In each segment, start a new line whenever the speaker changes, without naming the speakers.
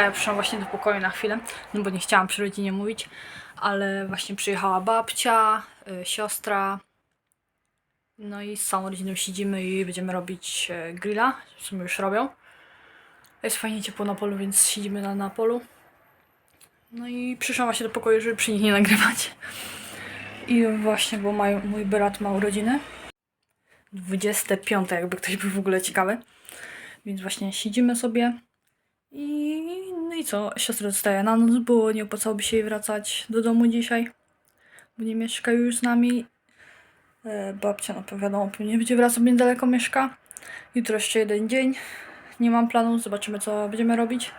ja przyszłam właśnie do pokoju na chwilę, no bo nie chciałam przy rodzinie mówić, ale właśnie przyjechała babcia, y, siostra, no i z całą rodziną siedzimy i będziemy robić e, grilla, w sumie już robią. Jest fajnie ciepło na polu, więc siedzimy na, na polu. No i przyszłam właśnie do pokoju, żeby przy nich nie nagrywać. I właśnie, bo mój brat ma urodziny. 25, jakby ktoś był w ogóle ciekawy. Więc właśnie siedzimy sobie. I no i co? Siostra zostaje na noc, bo nie opłacałoby się jej wracać do domu dzisiaj. Bo nie mieszka już z nami. E, babcia, no wiadomo, pewnie będzie wracać, niedaleko mieszka. Jutro jeszcze jeden dzień. Nie mam planu, zobaczymy co będziemy robić.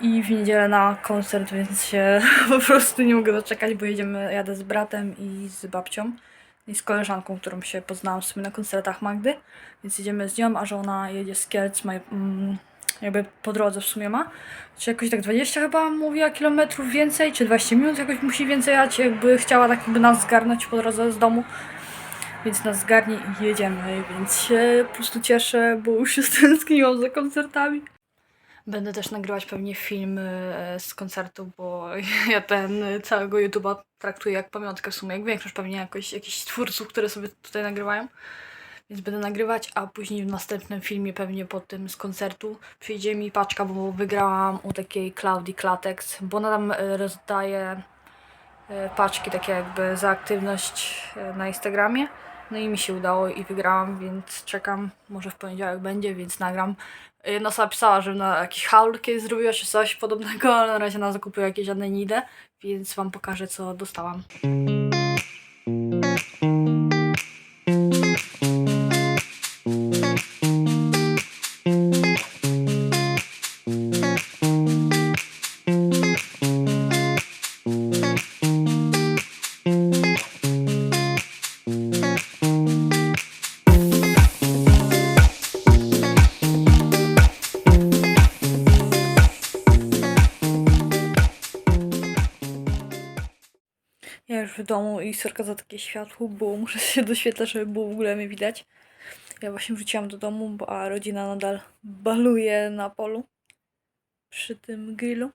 I w niedzielę na koncert, więc się po prostu nie mogę doczekać, bo jedziemy, jadę z bratem i z babcią i z koleżanką, którą się poznałam w sumie na koncertach Magdy, więc jedziemy z nią, a że ona jedzie z Kielc, ma, mm, jakby po drodze w sumie ma, czy jakoś tak 20 chyba mówiła kilometrów więcej, czy 20 minut jakoś musi więcej jechać, jakby chciała tak jakby nas zgarnąć po drodze z domu, więc nas zgarnie i jedziemy, więc się po prostu cieszę, bo już się stęskniłam za koncertami. Będę też nagrywać pewnie filmy e, z koncertu, bo ja ten e, całego YouTube'a traktuję jak pamiątkę w sumie, jak większość pewnie jakoś, jakichś twórców, które sobie tutaj nagrywają. Więc będę nagrywać, a później w następnym filmie pewnie po tym z koncertu przyjdzie mi paczka, bo wygrałam u takiej Claudii Klatex, bo ona tam e, rozdaje e, paczki takie jakby za aktywność e, na Instagramie. No i mi się udało i wygrałam, więc czekam. Może w poniedziałek będzie, więc nagram. Jedna osoba pisała, że na jakiś haul kiedyś zrobiła czy coś podobnego, ale na razie na zakupy jakieś żadne nie idę, więc wam pokażę co dostałam. W domu i sorka za takie światło, bo muszę się doświetlać, żeby było w ogóle mnie widać. Ja właśnie wróciłam do domu, bo a rodzina nadal baluje na polu przy tym grillu.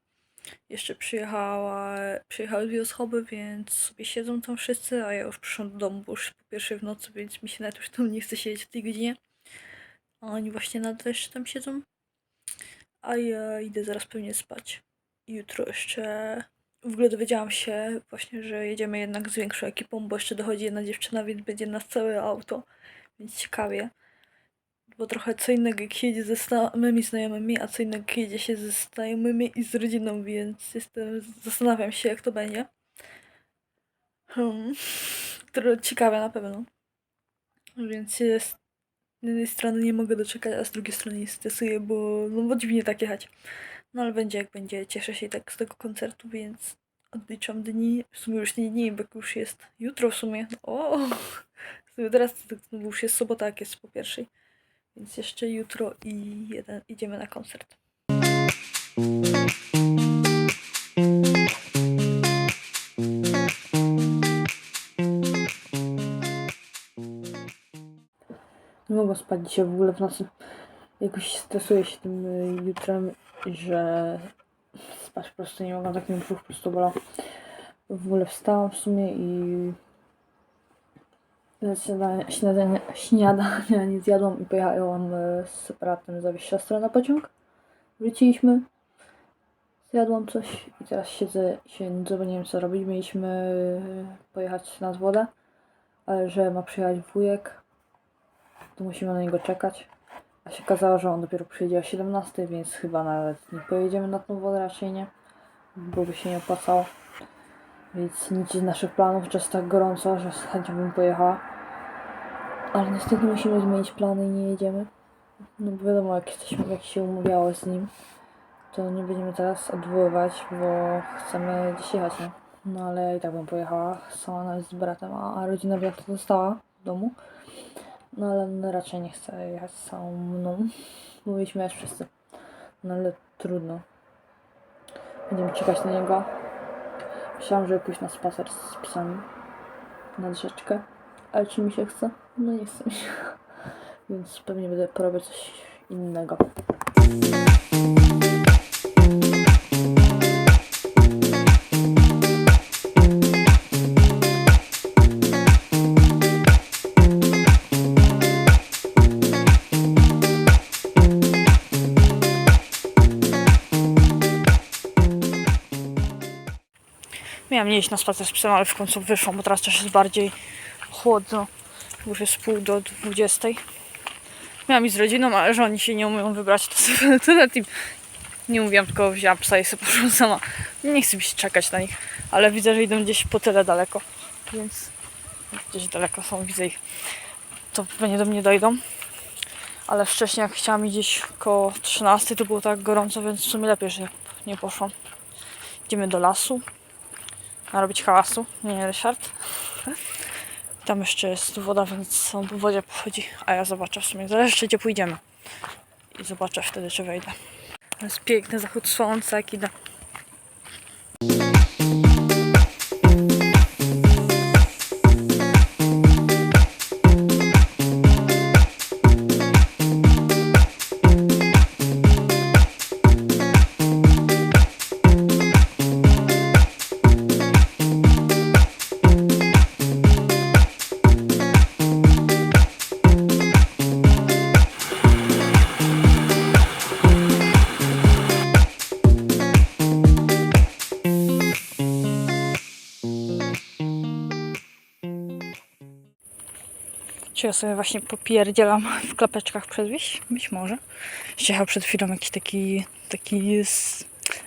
Jeszcze przyjechała, przyjechały dwie osoby, więc sobie siedzą tam wszyscy, a ja już przyszłam do domu, bo już po pierwszej w nocy, więc mi się nawet już tam nie chce siedzieć w tej godzinie. A oni właśnie nadal jeszcze tam siedzą. A ja idę zaraz pewnie spać. Jutro jeszcze w ogóle dowiedziałam się właśnie, że jedziemy jednak z większą ekipą, bo jeszcze dochodzi jedna dziewczyna, więc będzie nas całe auto, więc ciekawie. Bo trochę co innego jak jedzie ze znajomymi, a co innego jak jedzie się ze znajomymi i z rodziną, więc jestem, zastanawiam się jak to będzie. Hmm. Ciekawe na pewno. Więc się z jednej strony nie mogę doczekać, a z drugiej strony nie stresuję, bo, no bo dziwnie tak jechać. No ale będzie jak będzie. Cieszę się tak z tego koncertu, więc odliczam dni. W sumie już nie dni, bo już jest jutro w sumie. O! W sumie teraz to no bo już jest sobota, jak jest po pierwszej. Więc jeszcze jutro i jeden, idziemy na koncert. Nie mogę spać dzisiaj w ogóle w nocy. Jakoś stresuję się tym y, jutrem, że spać po prostu nie mogę, tak mi brzuch po prostu bolał. W ogóle wstałam w sumie i śniadania, śniadania, nie zjadłam i pojechałam y, z bratem zawieźć siostrę na pociąg. Wróciliśmy, zjadłam coś i teraz siedzę się bo nie wiem co robić. Mieliśmy y, pojechać nad wodę, ale że ma przyjechać wujek, to musimy na niego czekać. Się okazało, że on dopiero przyjdzie o 17, więc chyba nawet nie pojedziemy na tą wodę, raczej nie, bo by się nie opłacało. Więc nic z naszych planów, jest tak gorąco, że z chęcią bym pojechała. Ale niestety musimy zmienić plany i nie jedziemy. No bo wiadomo, jak, jesteśmy, jak się umawiało z nim, to nie będziemy teraz odwoływać, bo chcemy gdzieś jechać, nie? No ale i tak bym pojechała sama nawet z bratem, a rodzina brata została w domu. No ale on raczej nie chce jechać z całą mną. Mówiliśmy już wszyscy. No ale trudno. Będziemy czekać na niego. Myślałam, żeby pójść na spacer z psami. Nad rzeczkę. Ale czy mi się chce? No nie chce mi się. Więc pewnie będę porobić coś innego. Miałam nie iść na spacer z psem, ale w końcu wyszłam, bo teraz też jest bardziej chłodno. Już jest pół do 20. Miałam iść z rodziną, ale że oni się nie umieją wybrać, to sobie nawet im nie mówiłam, tylko wzięłam psa i sobie poszłam sama. Nie chcę mi się czekać na nich, ale widzę, że idą gdzieś po tyle daleko, więc gdzieś daleko są, widzę ich. To pewnie do mnie dojdą. Ale wcześniej jak chciałam gdzieś koło 13, to było tak gorąco, więc w sumie lepiej, że nie poszłam. Idziemy do lasu. Narobić hałasu. Nie, Ryszard. Tam jeszcze jest woda, więc on po wodzie pochodzi. A ja zobaczę w sumie. Zależy gdzie pójdziemy. I zobaczę wtedy, czy wejdę. To jest piękny zachód słońca, jak idę. Czy ja sobie właśnie popierdzielam w klapeczkach przed wieś? Być może. Jechał przed chwilą jakiś taki, taki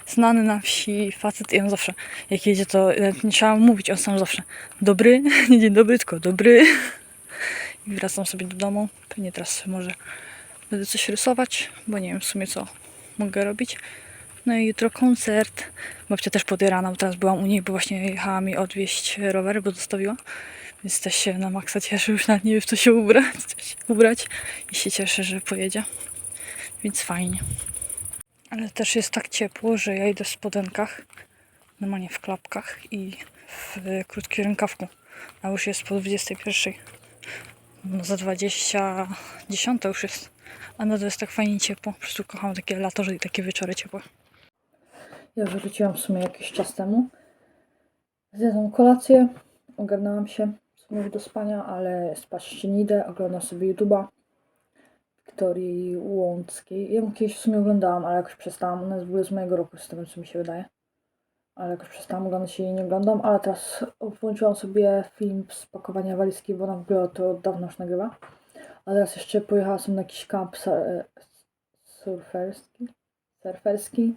znany na wsi facet i on zawsze, jak jedzie, to nawet nie trzeba mówić, on sam zawsze dobry, nie dzień dobry, tylko dobry. I wracam sobie do domu. Pewnie teraz może będę coś rysować, bo nie wiem w sumie co mogę robić. No i jutro koncert. Babcia też podjarana, bo teraz byłam u niej, bo właśnie jechała mi odwieźć rowery, bo zostawiła. Więc też się na maksa cieszę, już nawet nie wiem co się ubrać, coś ubrać. I się cieszę, że pojedzie. Więc fajnie. Ale też jest tak ciepło, że ja idę w spodenkach, normalnie w klapkach i w krótkim rękawku. A już jest po 21. No za 20, 10 już jest. A nadal jest tak fajnie ciepło. Po prostu kocham takie lato, że i takie wieczory ciepłe. Ja wyrzuciłam w sumie jakiś czas temu. Zjadłam kolację, ogarnęłam się w sumie już do spania, ale spać jeszcze nie idę. Oglądam sobie YouTube'a Wiktorii Łąckiej. Ja ją kiedyś w sumie oglądałam, ale jakoś przestałam. Ona jest w ogóle z mojego roku, z tego co mi się wydaje. Ale jakoś przestałam oglądać i jej nie oglądam. Ale teraz włączyłam sobie film z pakowania walizki, bo ona w ogóle to od dawna już nagrywa. A teraz jeszcze pojechała sobie na jakiś kamp surferski. surferski.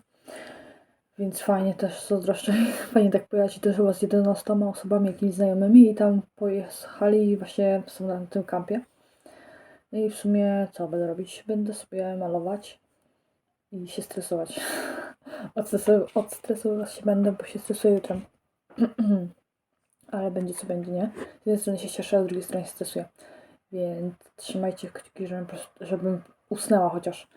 Więc fajnie też zazdroszczę. Fajnie tak pojechać też chyba z 11 osobami, jakimiś znajomymi i tam pojechali i właśnie są na tym kampie. No i w sumie co będę robić? Będę sobie malować i się stresować. Odstresować, odstresować się będę, bo się stresuję jutro. Ale będzie co będzie, nie? Z jednej strony się cieszę, a z drugiej strony się stresuję. Więc trzymajcie kciuki, żebym, żebym usnęła chociaż.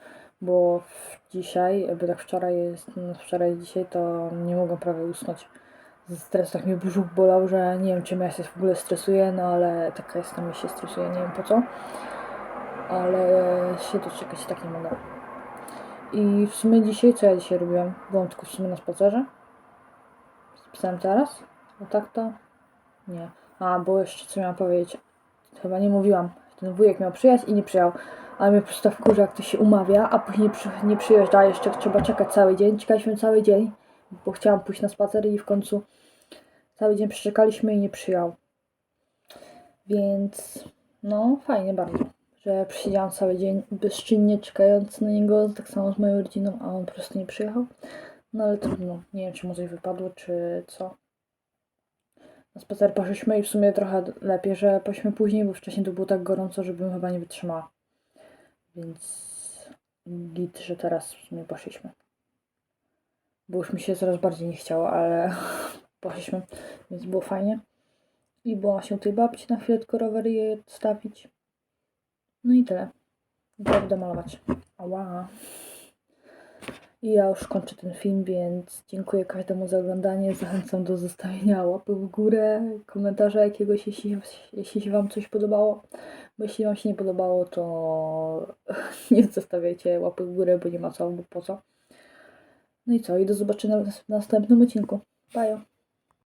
Bo dzisiaj, bo tak wczoraj jest, no wczoraj dzisiaj to nie mogłam prawie usnąć. Ze stresu tak mnie brzuch bolał, że nie wiem czym ja się w ogóle stresuję, no ale taka jestem i się stresuję, nie wiem po co. Ale się doczekać tak nie mogę. I w sumie dzisiaj, co ja dzisiaj robiłam? Byłam tylko w sumie na spacerze. Z psem teraz? No tak to? Nie. A, bo jeszcze co miałam powiedzieć. Chyba nie mówiłam. Ten wujek miał przyjechać i nie przyjechał. Ale mnie po prostu wkurza, jak to się umawia, a później nie, przy, nie przyjeżdża. Jeszcze trzeba czekać cały dzień. Czekaliśmy cały dzień, bo chciałam pójść na spacer i w końcu cały dzień przeczekaliśmy i nie przyjechał. Więc no, fajnie bardzo, że przesiedziałam cały dzień bezczynnie czekając na niego, tak samo z moją rodziną, a on po prostu nie przyjechał. No ale trudno. Nie wiem, czy mu coś wypadło, czy co. Na spacer poszliśmy i w sumie trochę lepiej, że poszliśmy później, bo wcześniej to było tak gorąco, żebym chyba nie wytrzymała. Więc git, że teraz w sumie poszliśmy. Bo już mi się coraz bardziej nie chciało, ale poszliśmy, więc było fajnie. I była się tej babci na chwilę tylko rowery je odstawić. No i tyle. I teraz będę malować. Ała. I ja już kończę ten film, więc dziękuję każdemu za oglądanie. Zachęcam do zostawienia łapy w górę, komentarza jakiegoś, jeśli, jeśli się Wam coś podobało. Bo jeśli Wam się nie podobało, to nie zostawiajcie łapy w górę, bo nie ma co, bo po co. No i co? I do zobaczenia w następnym odcinku. Bye.